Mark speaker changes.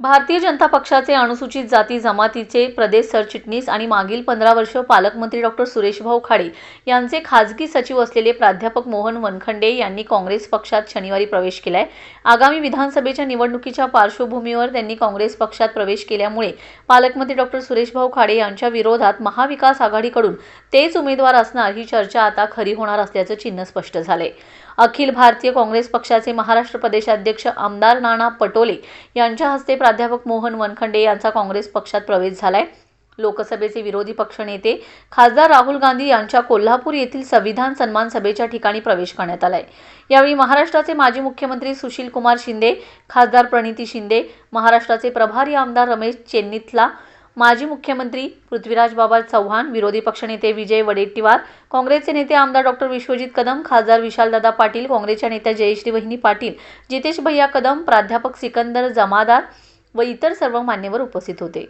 Speaker 1: भारतीय जनता पक्षाचे अनुसूचित जाती जमातीचे प्रदेश सरचिटणीस आणि मागील पंधरा वर्ष पालकमंत्री डॉक्टर सुरेशभाऊ खाडे यांचे खाजगी सचिव असलेले प्राध्यापक मोहन वनखंडे यांनी काँग्रेस पक्षात शनिवारी प्रवेश केलाय. आगामी विधानसभेच्या निवडणुकीच्या पार्श्वभूमीवर त्यांनी काँग्रेस पक्षात प्रवेश केल्यामुळे पालकमंत्री डॉक्टर सुरेशभाऊ खाडे यांच्या विरोधात महाविकास आघाडीकडून तेच उमेदवार असणार ही चर्चा आता खरी होणार असल्याचं चिन्ह स्पष्ट झालंय. अखिल भारतीय काँग्रेस पक्षाचे महाराष्ट्र प्रदेशाध्यक्ष आमदार नाना पटोले यांच्या हस्ते प्राध्यापक मोहन वनखंडे यांचा काँग्रेस पक्षात प्रवेश झालाय. लोकसभेचे विरोधी पक्षनेते खासदार राहुल गांधी यांच्या कोल्हापूर येथील संविधान सन्मान सभेच्या ठिकाणी प्रवेश करण्यात आलाय. यावेळी महाराष्ट्राचे माजी मुख्यमंत्री सुशील कुमार शिंदे खासदार प्रणिती शिंदे महाराष्ट्राचे प्रभारी आमदार रमेश चेन्निथला माजी मुख्यमंत्री पृथ्वीराज बाबा चव्हाण विरोधी पक्षनेते विजय वडेट्टीवार काँग्रेसचे नेते आमदार डॉक्टर विश्वजित कदम खासदार विशालदादा पाटील काँग्रेसच्या नेत्या जयश्री वहिनी पाटील जितेश भैया कदम प्राध्यापक सिकंदर जमादार व इतर सर्व मान्यवर उपस्थित होते.